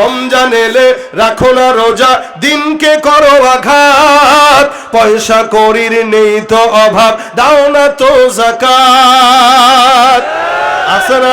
রমজান এলে রাখো না রোজা, দিনকে করো আঘাত। পয়সা করির নেই তো অভাব, দাও না তো জাকাত। আছে না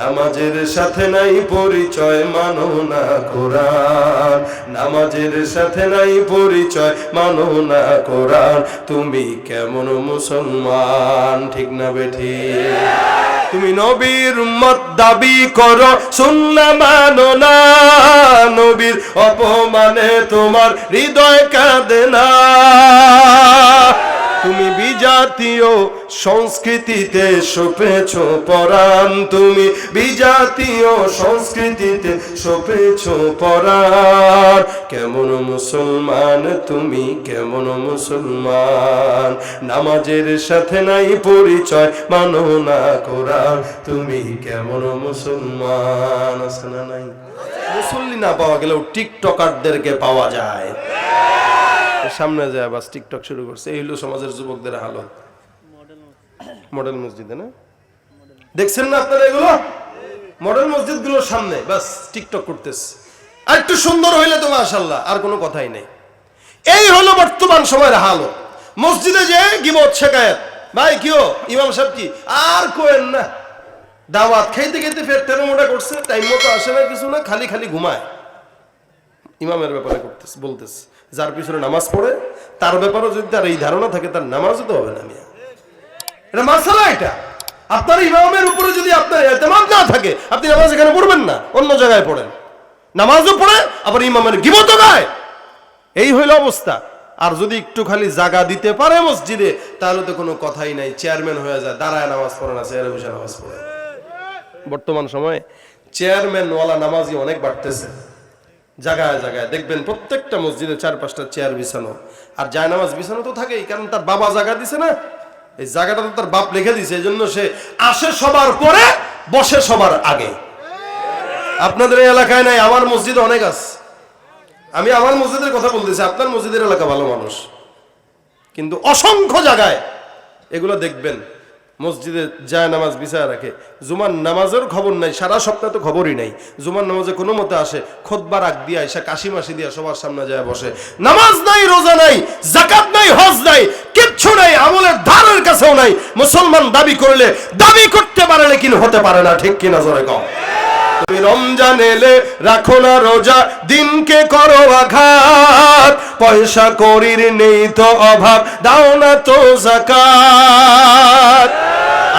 নামাজের সাথে নাই পরিচয়, মানো না কোরআন। নামাজের সাথে নাই পরিচয়, মানো না কোরআন। তুমি কেমন মুসলমান, ঠিক না বেঠি? তুমি নবীর উম্মত দাবি করো, সুন্না মানো না। নবীর অপমানে তোমার হৃদয় কাঁদে না। তুমি বিজাতীয় সংস্কৃতিতে সপেছ পরাণ। তুমি বিজাতীয় সংস্কৃতিতে সপেছ পরাণ। কেমন মুসলমান তুমি, কেমন মুসলমান? নামাজের সাথে নাই পরিচয়, মানো না কোরআন। তুমি কেমন মুসলমান? আছে না নাই? মুসল্লি না পাওয়া গেলেও টিকটকারদেরকে পাওয়া যায়। সামনে যায় বাস টিকটক শুরু করছে। এই হলো সমাজের যুবকদের হালত। মডেল মসজিদে। না? দেখছেন না আপনারা এগুলো? মডেল মসজিদগুলোর সামনে। বাস টিকটক করতেছে। আর একটু সুন্দর হইলে তো মাশাল্লাহ আর কোনো কথাই নেই। এই হলো বর্তমান সময়ের হালত। মসজিদে যে গিবত শেখায়ত ভাই কিও ইমাম সাহেব কি? আর কোয়েন না। দাওয়াত খাইতে খাইতে ফের তেরো মোটা করছে টাইম মতো আসে না, কিছু না, খালি খালি ঘুমায়। ইমামের ব্যাপারে করতেছে, বলতেছে। যার পিছনে নামাজ পড়ে, তার ব্যাপারেও যদি তার এই ধারণা থাকে, তার নামাজও তো হবে না মিয়া। এটা মাসালা এটা। আপনার ইমামের উপরে যদি আপনার এতেমাদ না থাকে, আপনি নামাজ এখানে পড়বেন না, অন্য জায়গায় পড়েন। নামাজও পড়ে, আবার ইমামের গিবত গায়। এই হইল অবস্থা। আর যদি একটু খালি জাগা দিতে পারে মসজিদে, তাহলে তো কোনো কথাই নাই। চেয়ারম্যান হয়ে যায়, দাঁড়ায় নামাজ পড়ে না, চেয়ারে বসে নামাজ পড়ে। বর্তমান সময়ে চেয়ারম্যানওয়ালা নামাজই অনেক বাড়তেছে। জায়গায় জায়গায় দেখবেন প্রত্যেকটা মসজিদে চার পাঁচটা চেয়ার বিছানো। আর জায়নামাজ বিছানো তো থাকেই, কারণ তার বাবা জায়গা দিছে না। এই জায়গাটা তো তার বাপ লিখে দিছে এই জন্য সে আসে সবার পরে, বসে সবার আগে। আপনাদের এই এলাকায় নাই, আমার মসজিদ অনেক আছে। আমি আমার মসজিদের কথা বলতেছি, আপনার মসজিদের এলাকা ভালো মানুষ। কিন্তু অসংখ্য জায়গায় এগুলো দেখবেন। মসজিদে যায় নামাজ বিছায় রাখে। জুমার নামাজের খবর নাই, সারা সপ্তাহে তো খবরই নাই। জুমার নামাজে কোনো মতে আসে খোদবার আগ দিয়া, এসে কাশি মাসি দিয়া সবার সামনে যায় বসে। নামাজ নাই, রোজা নাই জাকাত নাই, হজ নাই, কিচ্ছু নাই, আমলের ধারের কাছেও নাই। মুসলমান দাবি করলে, দাবি করতে পারে লেকিন হতে পারে না, ঠিক কিনা জোরে কম তুমি রমজান এলে রাখো না রোজা, দিনকে করো আঘাত। পয়সা করির নেই তো অভাব, দাও না তো জাকাত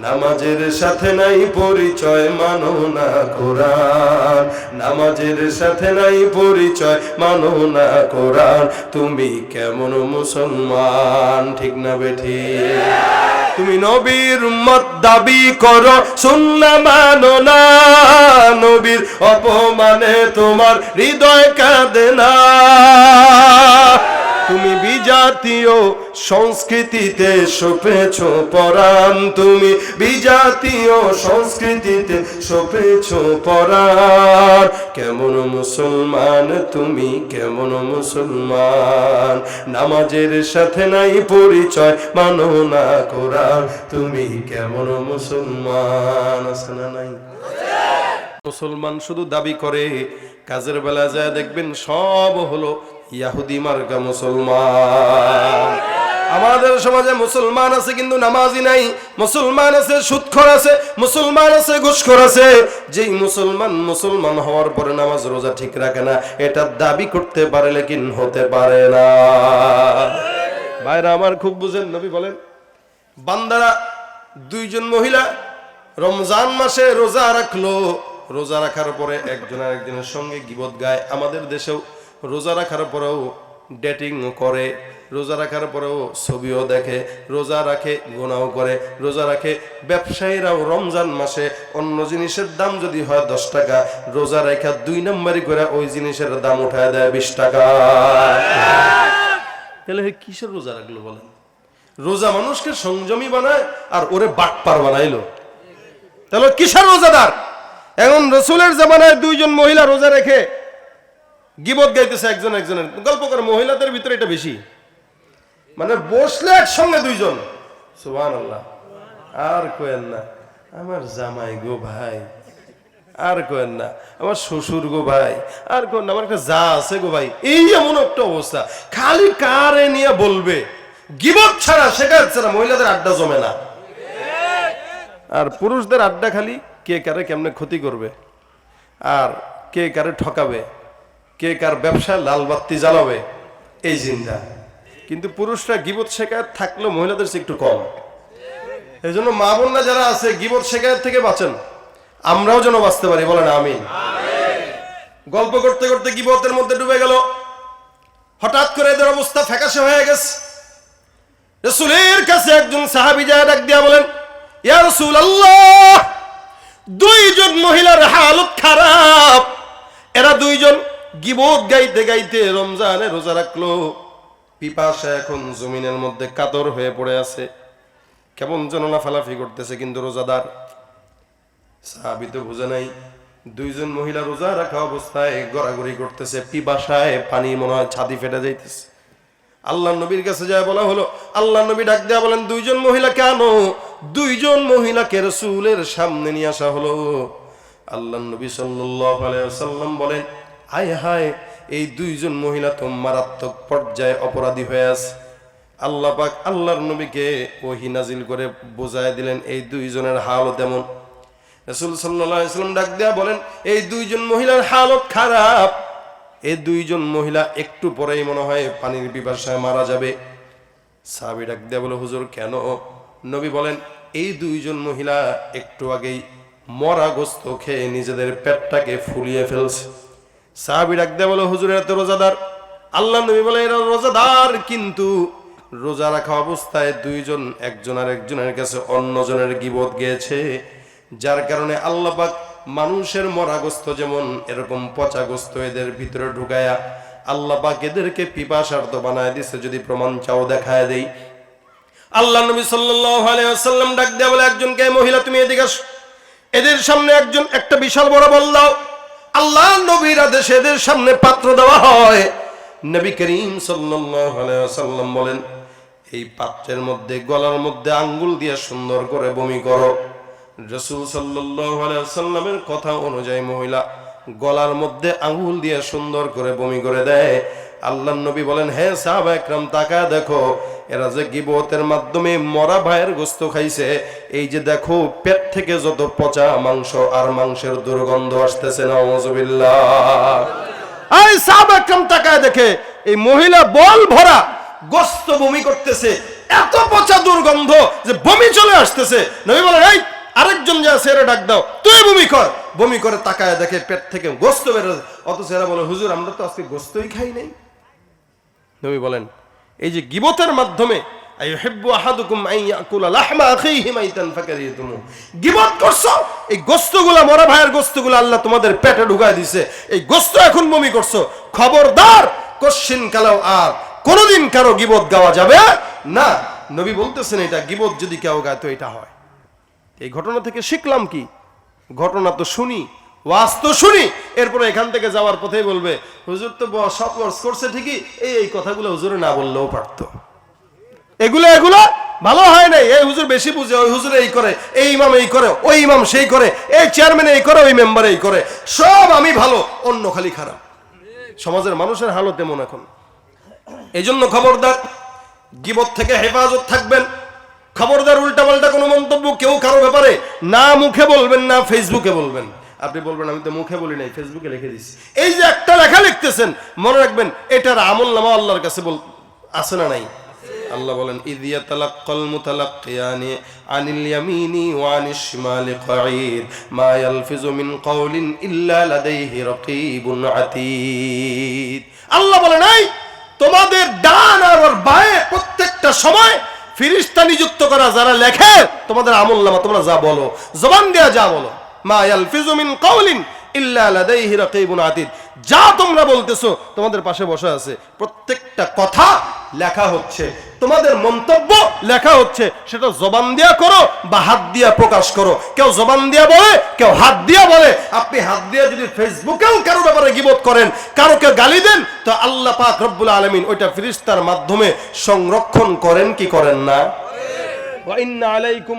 নামাজের সাথে নাই পরিচয়, মানো না কোরআন। নামাজের সাথে নাই পরিচয়, মানো না কোরআন। তুমি কেমন মুসলমান, ঠিক না বেঠি? তুমি নবীর উম্মত দাবি করো, সুন্না মানো না। নবীর অপমানে তোমার হৃদয় কাঁদে না। তুমি বিজাতীয় সংস্কৃতিতে সপেছ পরাণ। তুমি বিজাতীয় সংস্কৃতিতে সপেছ পরাণ। কেমন মুসলমান তুমি, কেমন মুসলমান? নামাজের সাথে নাই পরিচয়, মানো না কোরআন। তুমি কেমন মুসলমান? আছে না নাই? মুসলমান শুধু দাবি করে, কাজের বেলা যায় দেখবেন সব হলো ইয়াহুদি মার্কা মুসলমান। আমাদের সমাজে মুসলমান আছে কিন্তু নামাজি নাই। মুসলমান আছে, সুৎখর আছে, মুসলমান আছে, ঘুষখোর আছে। যেই মুসলমান মুসলমান হওয়ার পরে নামাজ রোজা ঠিক রাখে না, এটা দাবি করতে পারে লেকিন হতে পারে না? ভাইরা আমার খুব বুঝেন, নবী বলেন, বান্দারা দুইজন মহিলা রমজান মাসে রোজা রাখল। রোজা রাখার পরে একজন আরেকজনের সঙ্গে গিবত গায়। আমাদের দেশেও রোজা রাখার পরেও ডেটিং করে, রোজা রাখার পরেও ছবিও দেখে, রোজা রাখে গোনাও করে, রোজা রাখে, ব্যবসায়ীরাও রমজান মাসে অন্য জিনিসের দাম যদি হয় দশ টাকা, রোজা রেখা দুই নম্বরই করে ওই জিনিসের দাম উঠায় দেয় বিশ টাকা। তাহলে কিসের রোজা রাখল বলেন? রোজা মানুষকে সংযমী বানায় আর ওরে বাটপার বানাইলো। তাহলে কিসের রোজাদার? এখন রসুলের জামানায় দুইজন মহিলা রোজা রেখে গিবত গাইতেছে একজন একজনের। গল্প করে, মহিলাদের ভিতরে এটা বেশি। মানে বসলে একসঙ্গে দুইজন। সুবান আল্লাহ আর কোয়েন না, আমার জামাই গো ভাই। আর কোয়েন না, আমার শ্বশুর গো ভাই। আর কোয়েন না, আমার একটা যা আছে গো ভাই। এই এমন একটা অবস্থা। খালি কারে নিয়ে বলবে, গিবত ছাড়া শেখার ছাড়া মহিলাদের আড্ডা জমে না। আর পুরুষদের আড্ডা খালি কে কারে কেমনে ক্ষতি করবে, আর কে কারে ঠকাবে। কে কার ব্যবসায় লাল বাত্তি জ্বালাবে, এই চিন্তা কিন্তু পুরুষরা গিবত শেখায়ত থাকলেও মহিলাদের একটু কম। এই জন্য মা বোনরা যারা আছে, গিবত শেখায়ত থেকে বাঁচেন। আমরাও যেন বাঁচতে পারি, বলেন আমি গল্প করতে করতে গিবতের মধ্যে ডুবে গেল। হঠাৎ করে এদের অবস্থা ফ্যাকাশে হয়ে গেছে। রসুলের কাছে একজন সাহাবি যায় ডাক দিয়া বলেন, ইয়া রসুল আল্লাহ দুইজন মহিলার হালত খারাপ। এরা দুইজন গিবত গাইতে গাইতে রমজানে রোজা রাখল। পিপাসা এখন জমিনের মধ্যে কাতর হয়ে পড়ে আছে। কেমন যেন লাফালাফি করতেছে কিন্তু রোজাদার। সাহাবি তো বুঝে নাই, দুইজন মহিলা রোজা রাখা অবস্থায় গড়াগড়ি করতেছে, পিপাসায় পানি মনে হয় ছাদি ফেটে যাইতেছে। আল্লাহ নবীর কাছে যায় বলা হলো, আল্লাহ নবী ডাক দেয়া বলেন, দুইজন মহিলা কেন? দুইজন মহিলাকে রসুলের সামনে নিয়ে আসা হলো। আল্লাহ নবী সাল্লাম বলেন হায় হায়, এই দুইজন মহিলা তো মারাত্মক পর্যায়ে অপরাধী হয়ে আছে। আল্লাহ পাক আল্লাহর নবীকে ওহি নাজিল করে বোঝায় দিলেন, এই দুইজনের হালও তেমন রসুল সাল্লাম ডাক দেয়া বলেন, এই দুইজন মহিলার হালত খারাপ। এই দুইজন মহিলা একটু পরেই মনে হয় পানির পিপাসায় মারা যাবে। সাহাবি ডাক দেয়া বলে, হুজুর, কেন? নবী বলেন, এই দুইজন মহিলা একটু আগেই মরা গোস্ত খেয়ে নিজেদের পেটটাকে ফুলিয়ে ফেলছে। সাহাবি ডাক দেয়া বলে, হুজুর এত রোজাদার। আল্লাহ নবী বলে, এরা রোজাদার, কিন্তু রোজা রাখা অবস্থায় দুইজন, একজন আর একজনের কাছে অন্যজনের গিবত গিয়েছে। যার কারণে আল্লাপাক মানুষের মরাগস্ত যেমন এরকম পচাগস্ত এদের ভিতরে ঢুকায়া আল্লাপাক এদেরকে পিপাসার্থ বানায় দিছে, যদি প্রমাণ চাও দেখায় দেই। আল্লাহ নবী সাল্লাম ডাক দেয়া বলে একজনকে মহিলা, তুমি এদিকে এদের সামনে একজন, একটা বিশাল বড় বল দাও। আল্লাহ নবীর আদেশে এদের সামনে পাত্র দেওয়া হয়। নবী করিম সাল্লাম বলেন, এই পাত্রের মধ্যে, গলার মধ্যে আঙ্গুল দিয়ে সুন্দর করে বমি করো। রসুল সাল্লামের কথা অনুযায়ী মহিলা গলার মধ্যে আঙ্গুল দিয়ে সুন্দর করে বমি করে দেয়। আল্লাহ নবী বলেন, হে সাহাব একরাম তাকা দেখো, এরা যে গিবতের মাধ্যমে মরা ভাইয়ের গোস্ত খাইছে, এই যে দেখো, পেট থেকে যত পচা মাংস আর মাংসের দুর্গন্ধ আসতেছে না এই সাহাব একরাম, তাকায় দেখে, এই মহিলা বল ভরা, গোস্ত বমি করতেছে, এত পচা দুর্গন্ধ যে বমি চলে আসতেছে। নবী বলেন, এই, আরেকজন যা সেরা ডাক দাও, তুই বমি কর। বমি করে তাকায় দেখে, পেট থেকে গোস্ত বেরো অথচ এরা বলে, হুজুর, আমরা তো আজকে গোস্তই খাই নাই। নবী বলেন, এই যে গিবতের মাধ্যমে এই মরা ভাইয়ের আল্লাহ তোমাদের পেটে ঢুকায় দিছে। এই গোস্ত এখন বমি করছ। খবরদার কারও গিবত গাওয়া যাবে না। নবী বলতেছেন, এটা গিবত যদি কেউ গায়, তো এটা হয়। এই ঘটনা থেকে শিখলাম কি? ঘটনা তো শুনি ওয়াজ তো শুনি, এরপরে এখান থেকে যাওয়ার পথেই বলবে, হুজুর তো সব ওয়াজ করছে ঠিকই, এই এই কথাগুলো হুজুরে না বললেও পারতো। এগুলো এগুলো ভালো হয় নাই। এই হুজুর বেশি বুঝে, ওই হুজুর এই করে, এই ইমাম এই করে, ওই ইমাম সেই করে, এই চেয়ারম্যান এই করে, ওই মেম্বার এই করে। সব আমি ভালো, অন্য খালি খারাপ। সমাজের মানুষের হালত এমন এখন। এই জন্য খবরদার, গিবত থেকে হেফাজত থাকবেন। খবরদার উল্টাপাল্টা কোনো মন্তব্য কেউ কারও ব্যাপারে না মুখে বলবেন, না ফেসবুকে বলবেন। আপনি বলবেন আমি তো মুখে বলি নাই ফেসবুকে লিখে দিচ্ছি এই যে একটা লেখা লিখতেছেন মনে রাখবেন এটার আমল নামা আল্লাহর কাছে বল আছে না নাই? আল্লাহ বলেন ইদিয়া তালাক্কাল মুতালাক্কিয়ানি আনিল ইয়ামিনি ওয়া আনিশ শিমালি কাঈদ মা ইয়ালফিজু মিন কাওলিন ইল্লা লাদাইহি রাকীবুন আতীদ। আল্লাহ বলেন এই তোমাদের ডান আর ওর বায়ে প্রত্যেকটা সময় ফিরিস্তা নিযুক্ত করা যারা লেখে তোমাদের আমল নামা তোমরা যা বলো জবান দেয়া যা বলো। যা তোমরা বলতেছো তোমাদের পাশে বসে আছে। প্রত্যেকটা কথা লেখা হচ্ছে। তোমাদের মন্তব্য লেখা হচ্ছে। সেটা জবান দিয়া করো বা হাত দিয়া প্রকাশ করো। কেউ জবান দিয়া বলে, কেউ হাত দিয়া বলে। আপনি হাত দিয়া যদি ফেসবুকেও কারও ব্যাপারে গিবত করেন, কারোকে গালি দেন, তো আল্লাহ পাক রব্বুল আলামিন ওইটা ফিরিস্তার মাধ্যমে সংরক্ষণ করেন কি করেন না? আলাইকুম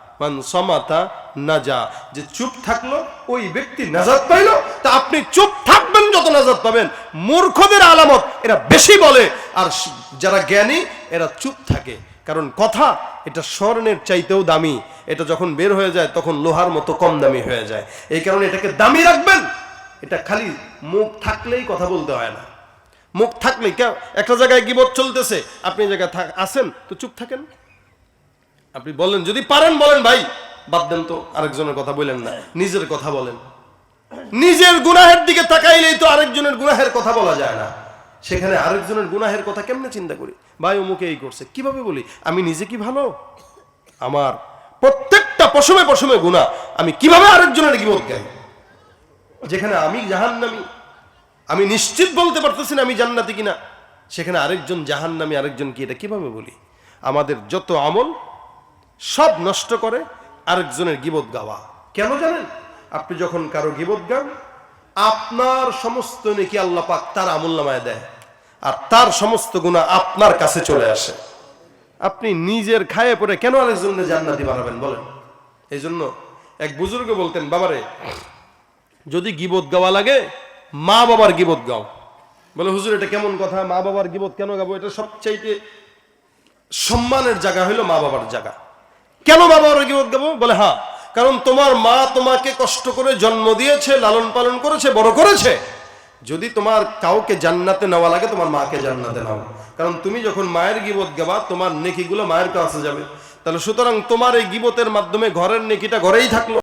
সমাতা নাজা। যে চুপ থাকল, ওই ব্যক্তি নাজাত পাইলো, তা আপনি চুপ থাকবেন যত নাজাত পাবেন। মূর্খদের আলামত, এরা বেশি বলে। আর যারা জ্ঞানী, এরা চুপ থাকে। কারণ কথা, এটা স্বর্ণের চাইতেও দামি। এটা যখন বের হয়ে যায়, তখন লোহার মতো কম দামি হয়ে যায়। এই কারণে এটাকে দামি রাখবেন। এটা খালি মুখ থাকলেই কথা বলতে হয় না। মুখ থাকলেই একটা জায়গায় গিবত চলতেছে। আপনি জায়গায় থাক আসেন তো চুপ থাকেন। আপনি বলেন, যদি পারেন বলেন ভাই। বাদ দেন তো, আরেকজনের কথা বলেন না, নিজের কথা বলেন। নিজের গুনাহের দিকে তাকাইলেই তো আরেকজনের গুনাহের কথা বলা যায় না। সেখানে আরেকজনের গুনাহের কথা কেমনে চিন্তা করি? ভাই, অমুকে এই করছে, কীভাবে বলি? আমি নিজে কি ভালো? আমার প্রত্যেকটা পশমে পশমে গুণা আমি কীভাবে আরেকজনের গিবত গাই? যেখানে আমি জাহান্নামি, আমি নিশ্চিত বলতে পারতেছি না আমি জান্নাতি কিনা, সেখানে আরেকজন জাহান্নামি, আরেকজন কি, এটা কীভাবে বলি? আমাদের যত আমল সব নষ্ট করে আরেকজনের গিবত গাওয়া। কেন জানেন? আপনি যখন কারও গিবত গান, আপনার সমস্ত নেকি আল্লাহ পাক তার আমল নামায় দেয় আর তার সমস্ত গুণা আপনার কাছে চলে আসে। আপনি নিজের খায়ে পড়ে কেন আরেকজনের জান্নাতি বানাবেন বলেন? এই জন্য এক বুজুর্গ বলতেন, বাবারে, যদি গিবত গাওয়া লাগে, মা বাবার গিবত গাও। বলে, হুজুর, এটা কেমন কথা? মা বাবার গিবত কেন গাবো? এটা সবচাইতে সম্মানের জায়গা হলো মা বাবার জায়গা। কেন বাবা বাবার গিবত গাবো বলে হ্যাঁ কারণ তোমার মা তোমাকে কষ্ট করে জন্ম দিয়েছে, লালন পালন করেছে, বড় করেছে। যদি তোমার কাউকে জান্নাতে নেওয়া লাগে, তোমার মাকে জান্নাতে নাও। কারণ তুমি যখন মায়ের গিবত গাবা, তোমার নেকিগুলো মায়ের কাছে যাবে। তাহলে সুতরাং তোমার এই গিবতের মাধ্যমে ঘরের নেকিটা ঘরেই থাকল।